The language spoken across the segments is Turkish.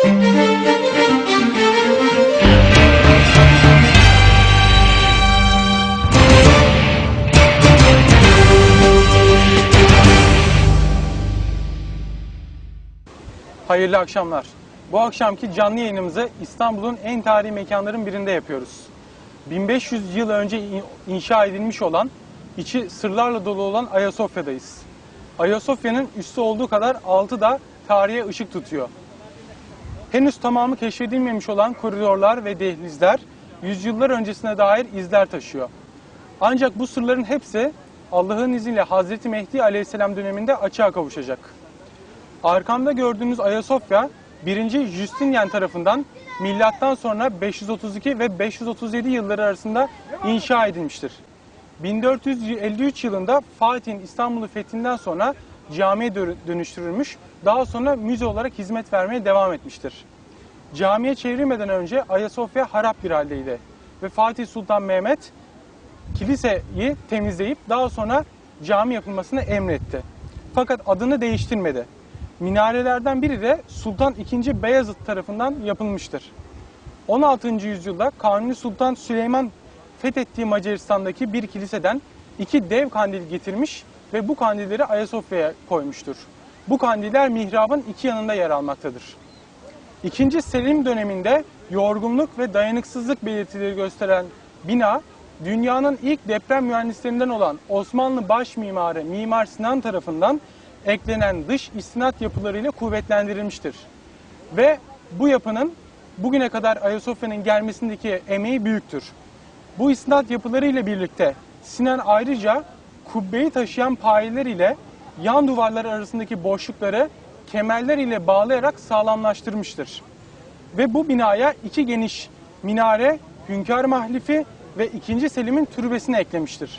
Hayırlı akşamlar. Bu akşamki canlı yayınımızı İstanbul'un en tarihi mekanların birinde yapıyoruz. 1500 yıl önce in- inşa edilmiş olan, içi sırlarla dolu olan Ayasofya'dayız. Ayasofya'nın üstü olduğu kadar altı da tarihe ışık tutuyor. Henüz tamamı keşfedilmemiş olan koridorlar ve dehlizler yüzyıllar öncesine dair izler taşıyor. Ancak bu sırların hepsi Allah'ın izniyle Hazreti Mehdi Aleyhisselam döneminde açığa kavuşacak. Arkamda gördüğünüz Ayasofya 1. Justinian tarafından milattan sonra 532 ve 537 yılları arasında inşa edilmiştir. 1453 yılında Fatih'in İstanbul'u fethinden sonra camiye dö- dönüştürülmüş, daha sonra müze olarak hizmet vermeye devam etmiştir. Camiye çevrilmeden önce Ayasofya harap bir haldeydi ve Fatih Sultan Mehmet kiliseyi temizleyip daha sonra cami yapılmasını emretti. Fakat adını değiştirmedi. Minarelerden biri de Sultan II. Beyazıt tarafından yapılmıştır. 16. yüzyılda Kanuni Sultan Süleyman fethettiği Macaristan'daki bir kiliseden iki dev kandil getirmiş ve bu kandilleri Ayasofya'ya koymuştur. Bu kandiller mihrabın iki yanında yer almaktadır. İkinci Selim döneminde yorgunluk ve dayanıksızlık belirtileri gösteren bina, dünyanın ilk deprem mühendislerinden olan Osmanlı baş mimarı Mimar Sinan tarafından eklenen dış istinat yapılarıyla kuvvetlendirilmiştir. Ve bu yapının bugüne kadar Ayasofya'nın gelmesindeki emeği büyüktür. Bu istinat yapılarıyla birlikte Sinan ayrıca kubbeyi taşıyan payeler ile yan duvarlar arasındaki boşlukları kemerler ile bağlayarak sağlamlaştırmıştır. Ve bu binaya iki geniş minare, Hünkar Mahlifi ve 2. Selim'in türbesini eklemiştir.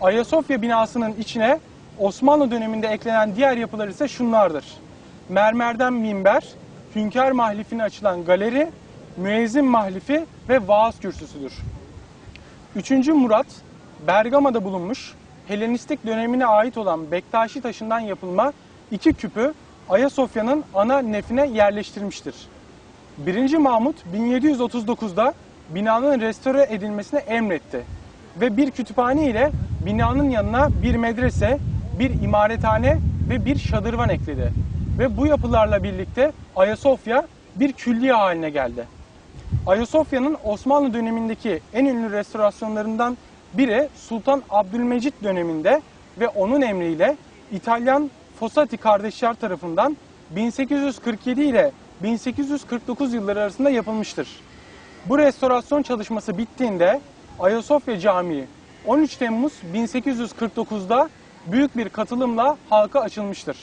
Ayasofya binasının içine Osmanlı döneminde eklenen diğer yapılar ise şunlardır. Mermerden minber, Hünkar Mahlifi'ne açılan galeri, Müezzin Mahlifi ve vaaz kürsüsüdür. 3. Murat, Bergama'da bulunmuş, Helenistik dönemine ait olan Bektaşi taşından yapılma iki küpü Ayasofya'nın ana nefine yerleştirmiştir. 1. Mahmut 1739'da binanın restore edilmesine emretti ve bir kütüphane ile binanın yanına bir medrese, bir imarethane ve bir şadırvan ekledi. Ve bu yapılarla birlikte Ayasofya bir külliye haline geldi. Ayasofya'nın Osmanlı dönemindeki en ünlü restorasyonlarından biri Sultan Abdülmecit döneminde ve onun emriyle İtalyan Fossati kardeşler tarafından 1847 ile 1849 yılları arasında yapılmıştır. Bu restorasyon çalışması bittiğinde Ayasofya Camii 13 Temmuz 1849'da büyük bir katılımla halka açılmıştır.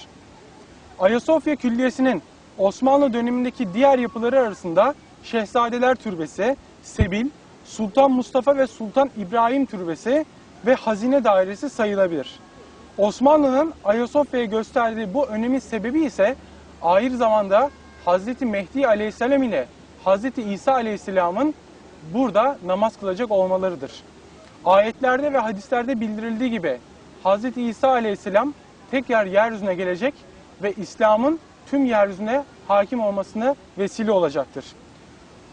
Ayasofya Külliyesi'nin Osmanlı dönemindeki diğer yapıları arasında Şehzadeler Türbesi, Sebil, Sultan Mustafa ve Sultan İbrahim Türbesi ve Hazine Dairesi sayılabilir. Osmanlı'nın Ayasofya'ya gösterdiği bu önemin sebebi ise aynı zamanda Hz. Mehdi Aleyhisselam ile Hz. İsa Aleyhisselam'ın burada namaz kılacak olmalarıdır. Ayetlerde ve hadislerde bildirildiği gibi Hz. İsa Aleyhisselam tekrar yeryüzüne gelecek ve İslam'ın tüm yeryüzüne hakim olmasına vesile olacaktır.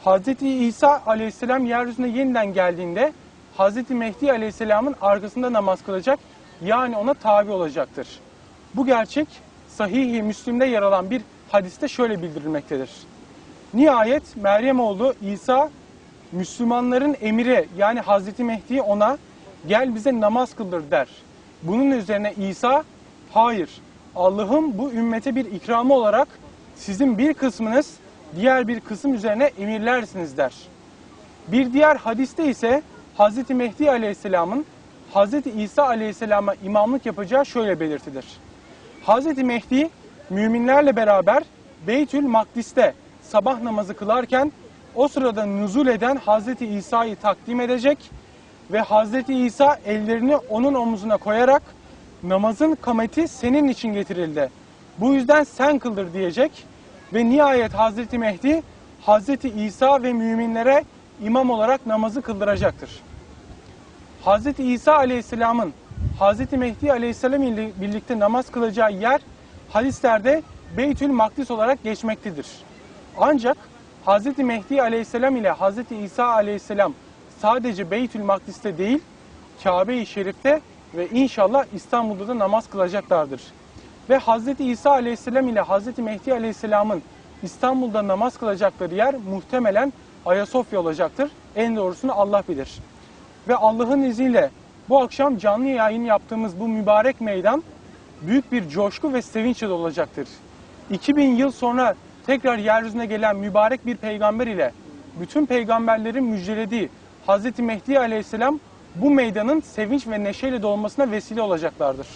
Hz. İsa Aleyhisselam yeryüzüne yeniden geldiğinde Hz. Mehdi Aleyhisselam'ın arkasında namaz kılacak yani ona tabi olacaktır. Bu gerçek Sahih-i Müslim'de yer alan bir hadiste şöyle bildirilmektedir. Nihayet Meryem oğlu İsa Müslümanların emiri yani Hazreti Mehdi ona gel bize namaz kıldır der. Bunun üzerine İsa hayır Allah'ın bu ümmete bir ikramı olarak sizin bir kısmınız diğer bir kısım üzerine emirlersiniz der. Bir diğer hadiste ise Hazreti Mehdi Aleyhisselam'ın Hazreti İsa Aleyhisselam'a imamlık yapacağı şöyle belirtilir. Hazreti Mehdi müminlerle beraber Beytül Makdis'te sabah namazı kılarken o sırada nüzul eden Hazreti İsa'yı takdim edecek ve Hazreti İsa ellerini onun omuzuna koyarak namazın kameti senin için getirildi. Bu yüzden sen kıldır diyecek ve nihayet Hazreti Mehdi Hazreti İsa ve müminlere imam olarak namazı kıldıracaktır. Hazreti İsa Aleyhisselam'ın Hazreti Mehdi Aleyhisselam ile birlikte namaz kılacağı yer hadislerde Beytül Makdis olarak geçmektedir. Ancak Hz. Mehdi aleyhisselam ile Hz. İsa aleyhisselam sadece Beytül Makdis'te değil, Kabe-i Şerif'te ve inşallah İstanbul'da da namaz kılacaklardır. Ve Hz. İsa aleyhisselam ile Hz. Mehdi aleyhisselamın İstanbul'da namaz kılacakları yer muhtemelen Ayasofya olacaktır. En doğrusunu Allah bilir. Ve Allah'ın izniyle bu akşam canlı yayın yaptığımız bu mübarek meydan büyük bir coşku ve sevinçle dolacaktır. 2000 yıl sonra tekrar yeryüzüne gelen mübarek bir peygamber ile bütün peygamberlerin müjdelediği Hz. Mehdi aleyhisselam bu meydanın sevinç ve neşeyle dolmasına vesile olacaklardır.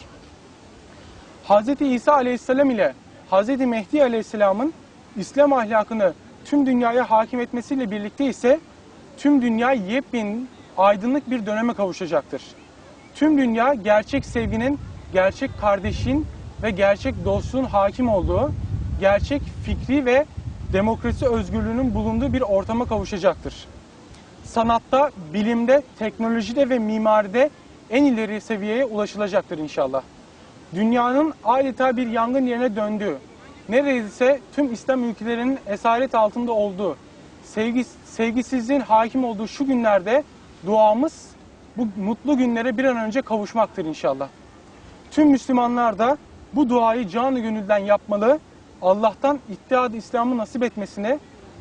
Hz. İsa aleyhisselam ile Hz. Mehdi aleyhisselamın İslam ahlakını tüm dünyaya hakim etmesiyle birlikte ise tüm dünya yepyeni aydınlık bir döneme kavuşacaktır. Tüm dünya gerçek sevginin, gerçek kardeşin ve gerçek dostluğun hakim olduğu, gerçek fikri ve demokrasi özgürlüğünün bulunduğu bir ortama kavuşacaktır. Sanatta, bilimde, teknolojide ve mimaride en ileri seviyeye ulaşılacaktır inşallah. Dünyanın adeta bir yangın yerine döndüğü, neredeyse tüm İslam ülkelerinin esaret altında olduğu, sevgi, sevgisizliğin hakim olduğu şu günlerde duamız bu mutlu günlere bir an önce kavuşmaktır inşallah. Tüm Müslümanlar da bu duayı canı gönülden yapmalı, Allah'tan İttihat-ı İslam'ı nasip etmesine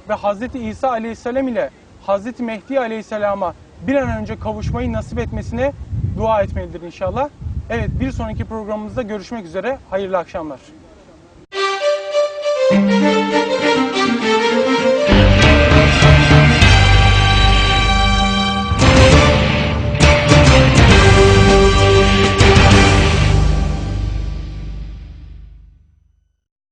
ve Hz. İsa Aleyhisselam ile Hz. Mehdi Aleyhisselam'a bir an önce kavuşmayı nasip etmesine dua etmelidir inşallah. Evet bir sonraki programımızda görüşmek üzere. Hayırlı akşamlar.